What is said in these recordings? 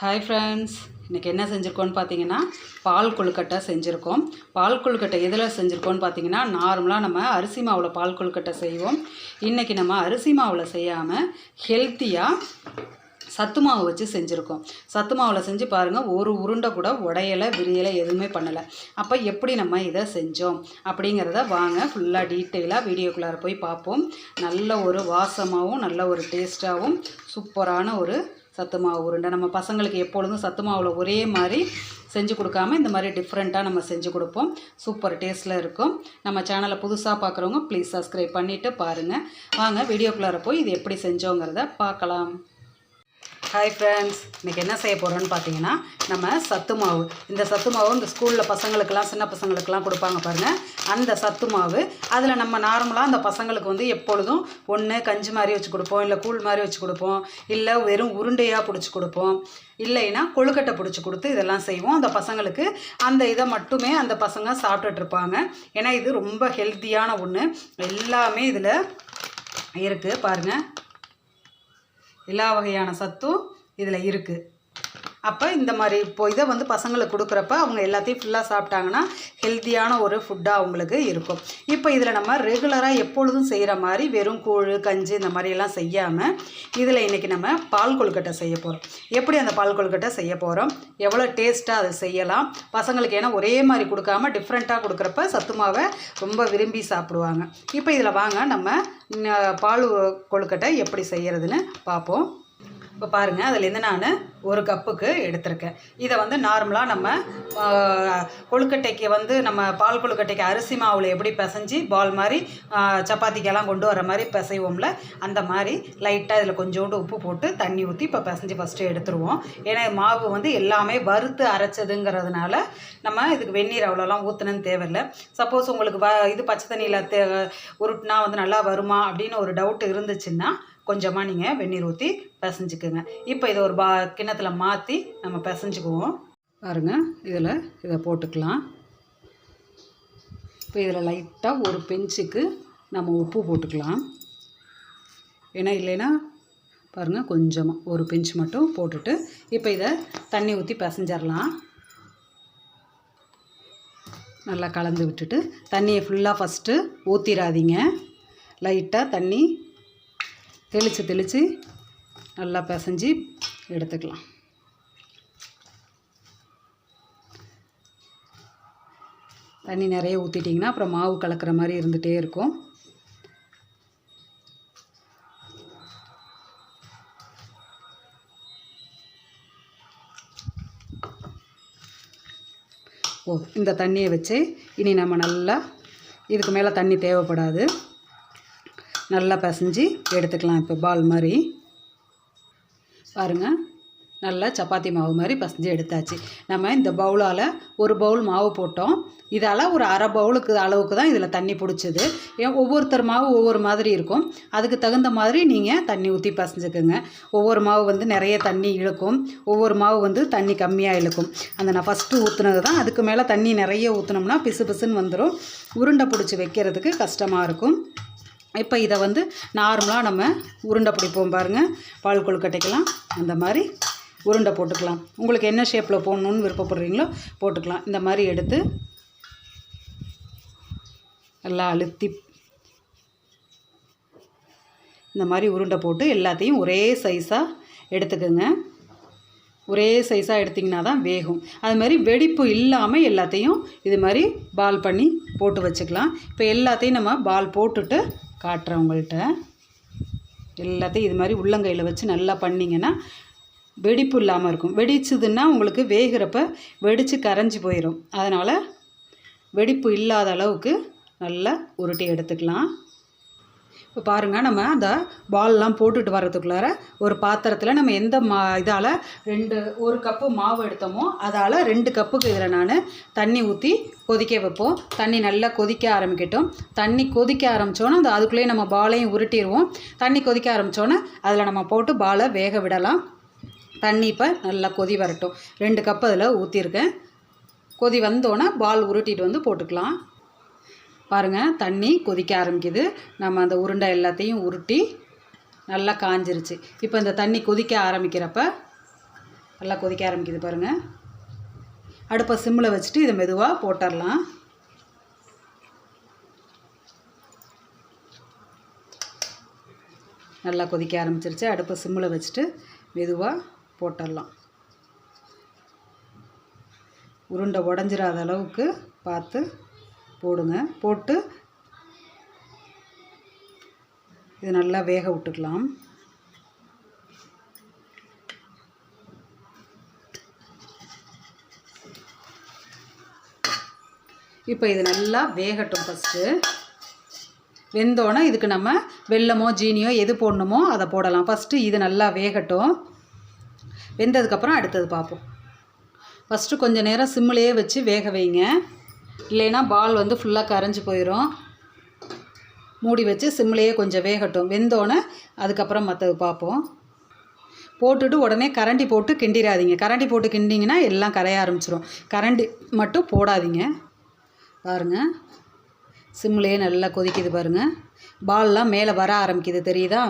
Hi friends இன்றைக்கி என்ன செஞ்சுருக்கோன்னு பார்த்தீங்கன்னா பால் கொழுக்கட்டை செஞ்சுருக்கோம். பால் கொழுக்கட்டை எதில் செஞ்சுருக்கோன்னு பார்த்தீங்கன்னா நார்மலாக நம்ம அரிசி மாவில் பால் கொழுக்கட்டை செய்வோம். இன்றைக்கி நம்ம அரிசி மாவில் செய்யாமல் ஹெல்த்தியாக சத்து மாவு வச்சு செஞ்சுருக்கோம். சத்து மாவில் செஞ்சு பாருங்கள் ஒரு உருண்டை கூட உடையலை விரியலை எதுவுமே பண்ணலை. அப்போ எப்படி நம்ம இதை செஞ்சோம்? அப்படிங்கிறத வாங்க ஃபுல்லாக டீட்டெயிலாக வீடியோக்குள்ளார போய் பார்ப்போம். நல்ல ஒரு வாசமாகவும் நல்ல ஒரு டேஸ்ட்டாகவும் சூப்பரான ஒரு சத்து மாவு உருண்டை. நம்ம பசங்களுக்கு எப்பொழுதும் சத்து மாவில் ஒரே மாதிரி செஞ்சு கொடுக்காம இந்த மாதிரி டிஃப்ரெண்ட்டாக நம்ம செஞ்சு கொடுப்போம். சூப்பர் டேஸ்ட்டில் இருக்கும். நம்ம சேனலை புதுசாக பார்க்குறவங்க ப்ளீஸ் சப்ஸ்கிரைப் பண்ணிவிட்டு பாருங்கள் வாங்க வீடியோக்குள்ளார போய் இது எப்படி செஞ்சோங்கிறத பார்க்கலாம். ஹாய் ஃப்ரெண்ட்ஸ் இன்றைக்கி என்ன செய்ய போகிறோன்னு பார்த்தீங்கன்னா நம்ம சத்து மாவு. இந்த சத்து மாவு இந்த ஸ்கூலில் பசங்களுக்கெல்லாம் சின்ன பசங்களுக்கெல்லாம் கொடுப்பாங்க பாருங்கள் அந்த சத்து மாவு அதில் நம்ம நார்மலாக அந்த பசங்களுக்கு வந்து எப்பொழுதும் ஒன்று கஞ்சி மாதிரி வச்சு கொடுப்போம் இல்லை கூழ் மாதிரி வச்சு கொடுப்போம் இல்லை வெறும் உருண்டையாக பிடிச்சி கொடுப்போம் இல்லைன்னா கொழுக்கட்டை பிடிச்சி கொடுத்து இதெல்லாம் செய்வோம். அந்த பசங்களுக்கு அந்த இதை மட்டுமே அந்த பசங்க சாப்பிட்டுட்ருப்பாங்க ஏன்னா இது ரொம்ப ஹெல்த்தியான ஒன்று எல்லாமே இதில் இருக்குது பாருங்கள் எல்லா வகையான சத்தும் இதில் இருக்குது அப்போ இந்த மாதிரி இப்போ இதை வந்து பசங்களுக்கு கொடுக்குறப்ப அவங்க எல்லாத்தையும் ஃபுல்லாக சாப்பிட்டாங்கன்னா ஹெல்த்தியான ஒரு ஃபுட்டாக அவங்களுக்கு இருக்கும். இப்போ இதில் நம்ம ரெகுலராக எப்பொழுதும் செய்கிற மாதிரி வெறும் கூழ் கஞ்சி இந்த மாதிரியெல்லாம் செய்யாமல் இதில் இன்றைக்கி நம்ம பால் கொழுக்கட்டை செய்ய போகிறோம் எப்படி அந்த பால் கொழுக்கட்டை செய்ய போகிறோம் எவ்வளோ டேஸ்ட்டாக அதை செய்யலாம்? பசங்களுக்கு ஏன்னா ஒரே மாதிரி கொடுக்காம டிஃப்ரெண்ட்டாக கொடுக்குறப்ப சத்துமாவை ரொம்ப விரும்பி சாப்பிடுவாங்க. இப்போ இதில் வாங்க நம்ம பால் கொழுக்கட்டை எப்படி செய்கிறதுன்னு பார்ப்போம். இப்போ பாருங்கள் அதுலேருந்து நான் ஒரு கப்புக்கு எடுத்திருக்கேன். இதை வந்து நார்மலாக நம்ம கொழுக்கட்டைக்கு வந்து நம்ம பால் கொழுக்கட்டைக்கு அரிசி மாவில் எப்படி பிசைஞ்சு பால் மாதிரி சப்பாத்திக்கெல்லாம் கொண்டு வர மாதிரி பிசைவோம்ல அந்த மாதிரி லைட்டாக இதில் கொஞ்சோண்டு உப்பு போட்டு தண்ணி ஊற்றி இப்போ பிசைஞ்சு ஃபஸ்ட்டு எடுத்துருவோம். ஏன்னா மாவு வந்து எல்லாமே வறுத்து அரைச்சதுங்கிறதுனால நம்ம இதுக்கு வெந்நீர் அவ்வளோலாம் ஊற்றணும்னு தேவையில்லை. சப்போஸ் உங்களுக்கு வ இது பச்சை தண்ணியில் தே உருட்டினா வந்து நல்லா வருமா அப்படின்னு ஒரு டவுட் இருந்துச்சுன்னா கொஞ்சமாக நீங்கள் வெந்நீர் ஊற்றி பிசைஞ்சுக்குங்க. இப்போ இதை ஒரு பா கிண்ணத்தில் மாற்றி நம்ம பிசைஞ்சுக்குவோம். பாருங்கள் இதில் இதை போட்டுக்கலாம். இப்போ இதில் லைட்டாக ஒரு பெஞ்சுக்கு நம்ம உப்பு போட்டுக்கலாம். ஏன்னா இல்லைன்னா பாருங்கள் கொஞ்சமாக ஒரு பெஞ்ச் மட்டும் போட்டுட்டு இப்போ இதை தண்ணி ஊற்றி பிசைஞ்சிடலாம் நல்லா கலந்து விட்டுட்டு தண்ணியை ஃபுல்லாக ஃபஸ்ட்டு ஊற்றிடாதீங்க லைட்டாக தண்ணி தெளித்து தெளித்து நல்லா பிசைஞ்சு எடுத்துக்கலாம். தண்ணி நிறைய ஊற்றிட்டிங்கன்னா அப்புறம் மாவு கலக்கிற மாதிரி இருந்துகிட்டே இருக்கும். ஓ இந்த தண்ணியை வச்சு இனி நம்ம நல்லா இதுக்கு மேலே தண்ணி தேவைப்படாது. நல்லா பசைஞ்சு எடுத்துக்கலாம் இப்போ பால் மாதிரி. பாருங்கள் நல்லா சப்பாத்தி மாவு மாதிரி பசைஞ்சு எடுத்தாச்சு. நம்ம இந்த பவுலால் ஒரு பவுல் மாவு போட்டோம். இதால் ஒரு அரை பவுலுக்கு அளவுக்கு தான் இதில் தண்ணி பிடிச்சது. ஏன் ஒவ்வொருத்தர் மாவு ஒவ்வொரு மாதிரி இருக்கும். அதுக்கு தகுந்த மாதிரி நீங்கள் தண்ணி ஊற்றி பசைஞ்சுக்குங்க. ஒவ்வொரு மாவு வந்து நிறைய தண்ணி இழுக்கும். ஒவ்வொரு மாவு வந்து தண்ணி கம்மியாக இழுக்கும். அந்த நான் ஃபஸ்ட்டு ஊற்றுனது தான். அதுக்கு மேலே தண்ணி நிறைய ஊற்றினோம்னா பிசு பிசுன்னு வந்துடும் உருண்டை பிடிச்சி வைக்கிறதுக்கு கஷ்டமாக இருக்கும். இப்போ இதை வந்து நார்மலாக நம்ம உருண்டை பிடிப்போம் பாருங்கள் பால் கொழுக்கட்டைக்கெல்லாம் அந்த மாதிரி உருண்டை போட்டுக்கலாம். உங்களுக்கு என்ன ஷேப்பில் போடணுன்னு விருப்பப்படுறீங்களோ போட்டுக்கலாம். இந்த மாதிரி எடுத்து நல்லா அழுத்தி இந்த மாதிரி உருண்டை போட்டு எல்லாத்தையும் ஒரே சைஸாக எடுத்துக்கோங்க. ஒரே சைஸாக எடுத்திங்கன்னா தான் வேகும். அது மாதிரி வெடிப்பு இல்லாமல் எல்லாத்தையும் இது மாதிரி பால் பண்ணி போட்டு வச்சுக்கலாம். இப்போ எல்லாத்தையும் நம்ம பால் போட்டுட்டு காட்டுறேன் உங்கள்கிட்ட எல்லாத்தையும் இது மாதிரி உள்ளங்கையில் வச்சு நல்லா பண்ணிங்கன்னா வெடிப்பு இல்லாமல் இருக்கும். வெடிச்சதுன்னா உங்களுக்கு வேகிறப்ப வெடித்து கரைஞ்சி போயிடும் அதனால் வெடிப்பு இல்லாத அளவுக்கு நல்லா உருட்டி எடுத்துக்கலாம். இப்போ பாருங்கள் நம்ம அந்த பால்லாம் போட்டுட்டு வர்றதுக்குள்ளார ஒரு பாத்திரத்தில் நம்ம எந்த மா இதால் ரெண்டு ஒரு கப்பு மாவு எடுத்தோமோ அதால் ரெண்டு கப்புக்கு இதில் நான் தண்ணி ஊற்றி கொதிக்க வைப்போம். தண்ணி நல்லா கொதிக்க ஆரம்பிக்கட்டும். தண்ணி கொதிக்க ஆரம்பித்தோன்னே அந்த அதுக்குள்ளேயே நம்ம பாலையும் உருட்டிடுவோம் தண்ணி கொதிக்க ஆரம்பித்தோன்னே அதில் நம்ம போட்டு பாலை வேக விடலாம். தண்ணி இப்போ நல்லா கொதி வரட்டும். ரெண்டு கப் அதில் ஊற்றிருக்கேன் கொதி வந்தோன்னே பால் உருட்டிட்டு வந்து போட்டுக்கலாம். பாருங்கள் தண்ணி கொதிக்க ஆரம்பிக்குது. நம்ம அந்த உருண்டை எல்லாத்தையும் உருட்டி நல்லா காஞ்சிருச்சு. இப்போ இந்த தண்ணி கொதிக்க ஆரம்பிக்கிறப்ப நல்லா கொதிக்க ஆரம்பிக்குது பாருங்கள் அடுப்பை சிம்மில் வச்சுட்டு இதை மெதுவாக போட்டுடலாம் நல்லா கொதிக்க ஆரம்பிச்சிருச்சு. அடுப்பை சிம்மில் வச்சுட்டு மெதுவாக போட்டுடலாம் உருண்டை உடஞ்சிடாத அளவுக்கு பார்த்து போடுங்க. போட்டு இது நல்லா வேக விட்டுக்கலாம். இப்போ இது நல்லா வேகட்டும் ஃபஸ்ட்டு வெந்தோடனே இதுக்கு நம்ம வெல்லமோ ஜீனியோ எது போடணுமோ அதை போடலாம். ஃபஸ்ட்டு இது நல்லா வேகட்டும். வெந்ததுக்கப்புறம் அடுத்தது பார்ப்போம். ஃபஸ்ட்டு கொஞ்சம் நேரம் சிம்மிலேயே வச்சு வேக வைங்க. இல்லைன்னா பால் வந்து ஃபுல்லாக கரைஞ்சி போயிடும் மூடி வச்சு சிம்லேயே கொஞ்சம் வேகட்டும். வெந்தோடனே அதுக்கப்புறம் மற்றது பார்ப்போம். போட்டுட்டு உடனே கரண்டி போட்டு கிண்டிடாதீங்க கரண்டி போட்டு கிண்டிங்கன்னா எல்லாம் கரைய ஆரம்பிச்சிடும் கரண்டி மட்டும் போடாதீங்க. பாருங்கள் சிம்லேயே நல்லா கொதிக்குது பாருங்கள் பால்லாம் மேலே வர ஆரம்பிக்குது. தெரியுதா?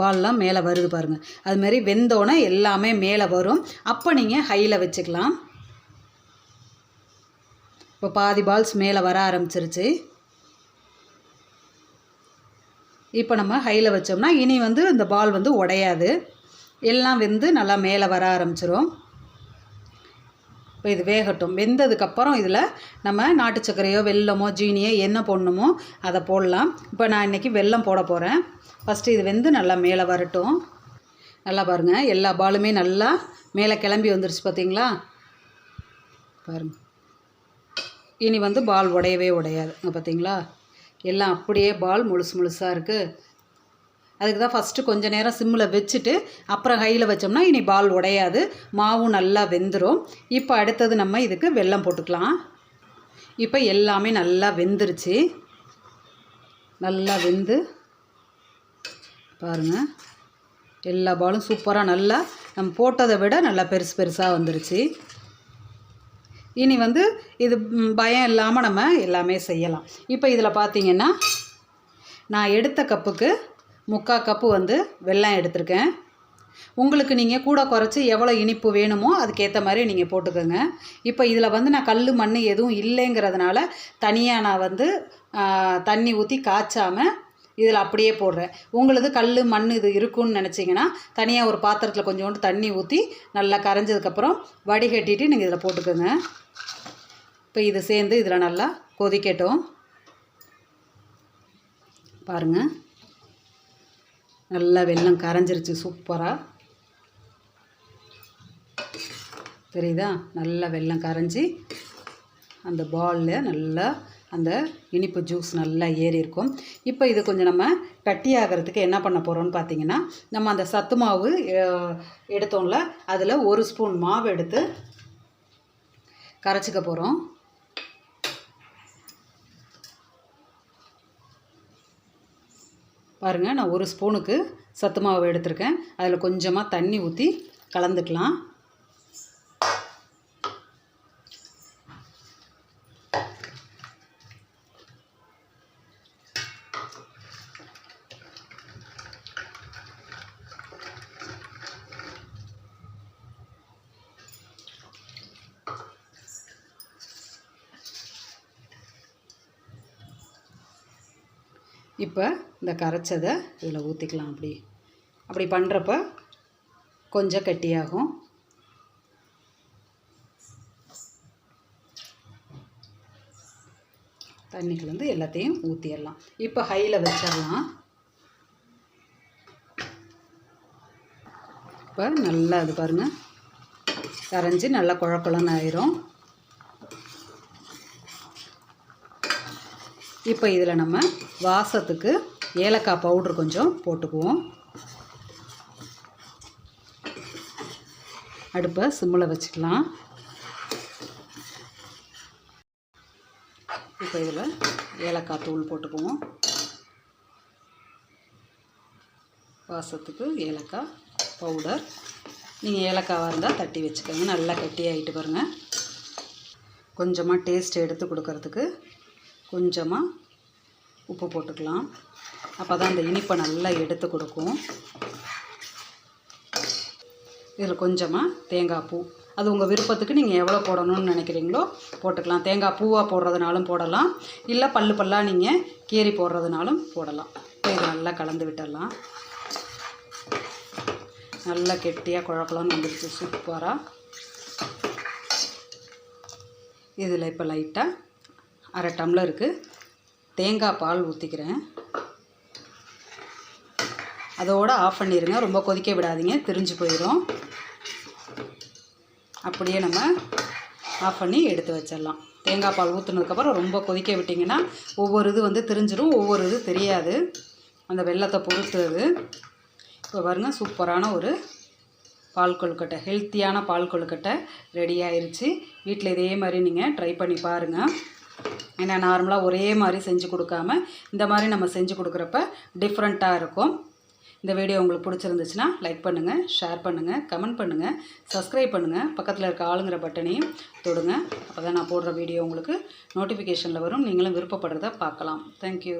பால்லாம் மேலே வருது பாருங்கள் அதுமாரி வெந்தோடனே எல்லாமே மேலே வரும். அப்போ நீங்கள் ஹையில் வச்சுக்கலாம். இப்போ பாதி பால்ஸ் மேலே வர ஆரம்பிச்சிருச்சு. இப்போ நம்ம ஹையில் வச்சோம்னா இனி வந்து இந்த பால் வந்து உடையாது. எல்லாம் வெந்து நல்லா மேலே வர ஆரம்பிச்சிரும். இப்போ இது வேகட்டும். வெந்ததுக்கப்புறம் இதில் நம்ம நாட்டு சர்க்கரையோ வெல்லமோ ஜீனியோ என்ன போடணுமோ அதை போடலாம். இப்போ நான் இன்றைக்கி வெல்லம் போட போகிறேன் ஃபஸ்ட்டு இது வெந்து நல்லா மேலே வரட்டும். நல்லா பாருங்கள் எல்லா பாலுமே நல்லா மேலே கிளம்பி வந்துருச்சு பார்த்தீங்களா பாருங்கள் இனி வந்து பால் உடையவே உடையாது. பார்த்தீங்களா எல்லாம் அப்படியே பால் முழுசு முழுசாக இருக்குது அதுக்கு தான் ஃபஸ்ட்டு கொஞ்சம் நேரம் சிம்மில் வச்சுட்டு அப்புறம் கையில் வச்சோம்னா இனி பால் உடையாது. மாவும் நல்லா வெந்துடும் இப்போ அடுத்தது நம்ம இதுக்கு வெல்லம் போட்டுக்கலாம். இப்போ எல்லாமே நல்லா வெந்துருச்சு. நல்லா வெந்து பாருங்கள் எல்லா பாலும் சூப்பராக நல்லா நம்ம போட்டதை விட நல்லா பெருசு பெருசாக வந்துருச்சு. இனி வந்து இது பயம் இல்லாமல் நம்ம எல்லாமே செய்யலாம். இப்போ இதில் பார்த்திங்கன்னா நான் எடுத்த கப்புக்கு முக்கால் கப்பு வந்து வெல்லம் எடுத்திருக்கேன். உங்களுக்கு நீங்கள் கூட குறைச்சி எவ்வளோ இனிப்பு வேணுமோ அதுக்கேற்ற மாதிரி நீங்கள் போட்டுக்கோங்க. இப்போ இதில் வந்து நான் கல் மண் எதுவும் இல்லைங்கிறதுனால தனியாக நான் வந்து தண்ணி ஊற்றி காய்ச்சாமல் இதில் அப்படியே போடுறேன். உங்களது கல் மண் இது இருக்குன்னு நினச்சிங்கன்னா தனியாக ஒரு பாத்திரத்தில் கொஞ்சோண்டு தண்ணி ஊற்றி நல்லா கரைஞ்சதுக்கப்புறம் வடிகட்டிட்டு நீங்கள் இதில் போட்டுக்கோங்க. இப்போ இது சேர்ந்து இதில் நல்லா கொதிக்கட்டும். பாருங்கள் நல்லா வெள்ளம் கரைஞ்சிருச்சு சூப்பராக தெரியுதா? நல்லா வெள்ளம் கரைஞ்சி அந்த பாலில் நல்லா அந்த இனிப்பு ஜூஸ் நல்லா ஏறி இருக்கும். இப்போ இது கொஞ்சம் நம்ம கட்டி ஆகிறதுக்கு என்ன பண்ண போகிறோம்னு பார்த்தீங்கன்னா நம்ம அந்த சத்து மாவு எடுத்தோம்ல அதில் ஒரு ஸ்பூன் மாவு எடுத்து கரைச்சிக்க போகிறோம் பாருங்கள் நான் ஒரு ஸ்பூனுக்கு சத்து மாவு எடுத்திருக்கேன். அதில் கொஞ்சமாக தண்ணி ஊற்றி கலந்துக்கலாம். இப்போ இந்த கரைச்சதை இதில் ஊற்றிக்கலாம் அப்படி. அப்படி பண்ணுறப்ப கொஞ்சம் கட்டியாகும். தண்ணிக்குள்ள எல்லாத்தையும் ஊற்றிடலாம் இப்போ ஹையில் வச்சிடலாம். இப்போ நல்லா அது பாருங்கள் கரைஞ்சி நல்லா குழக்குழன்னு ஆயிரும். இப்போ இதில் நம்ம வாசத்துக்கு ஏலக்காய் பவுட்ரு கொஞ்சம் போட்டுக்குவோம். அடுப்பை சிம்மில் வச்சுக்கலாம். இப்போ இதில் ஏலக்காய் தூள் போட்டுக்குவோம். வாசத்துக்கு ஏலக்காய் பவுடர். நீங்கள் ஏலக்காவாக இருந்தால் தட்டி வச்சுக்கோங்க. நல்லா கட்டி ஆகிட்டு பாருங்கள் கொஞ்சமாக டேஸ்ட் எடுத்து கொடுக்கறதுக்கு கொஞ்சமாக உப்பு போட்டுக்கலாம். அப்போ தான் அந்த இனிப்பை நல்லா எடுத்து கொடுக்கும். இதில் கொஞ்சமாக தேங்காய் பூ. அது உங்கள் விருப்பத்துக்கு நீங்கள் எவ்வளோ போடணும்னு நினைக்கிறீங்களோ போட்டுக்கலாம். தேங்காய் பூவாக போடுறதுனாலும் போடலாம். இல்லை பல்லு பல்லாக நீங்கள் கீரி போடுறதுனாலும் போடலாம். இப்போ இது நல்லா கலந்து விட்டுடலாம். நல்லா கெட்டியாக குழப்பலாம்னு வந்துடுச்சு சூப்பராக இதில் இப்போ லைட்டாக அரை டம்ளருக்கு தேங்காய் பால் ஊற்றிக்கிறேன் அதோடு ஆஃப் பண்ணிடுங்க ரொம்ப கொதிக்க விடாதீங்க. திரிஞ்சு போயிடும் அப்படியே நம்ம ஆஃப் பண்ணி எடுத்து வச்சிடலாம். தேங்காய் பால் ஊற்றுனதுக்கப்புறம் ரொம்ப கொதிக்க விட்டிங்கன்னா ஒவ்வொரு இது வந்து திரிஞ்சிடும் ஒவ்வொரு இது தெரியாது. அந்த வெள்ளத்தை பொறுத்து அது. இப்போ பாருங்கள் சூப்பரான ஒரு பால் கொழுக்கட்டை ஹெல்த்தியான பால் கொழுக்கட்டை ரெடி ஆயிடுச்சு வீட்டில் இதே மாதிரி நீங்கள் ட்ரை பண்ணி பாருங்கள் ஏன்னா நார்மலாக ஒரே மாதிரி செஞ்சு கொடுக்காம இந்த மாதிரி நம்ம செஞ்சு கொடுக்குறப்ப டிஃப்ரெண்ட்டாக இருக்கும். இந்த வீடியோ உங்களுக்கு பிடிச்சிருந்துச்சுன்னா லைக் பண்ணுங்கள் ஷேர் பண்ணுங்கள் கமெண்ட் பண்ணுங்கள் சப்ஸ்கிரைப் பண்ணுங்கள் பக்கத்தில் இருக்க ஆளுங்கிற பட்டனையும் தொடுங்க. அப்போ தான் நான் போடுற வீடியோ உங்களுக்கு நோட்டிஃபிகேஷனில் வரும். நீங்களும் விருப்பப்படுறத பார்க்கலாம். தேங்க்யூ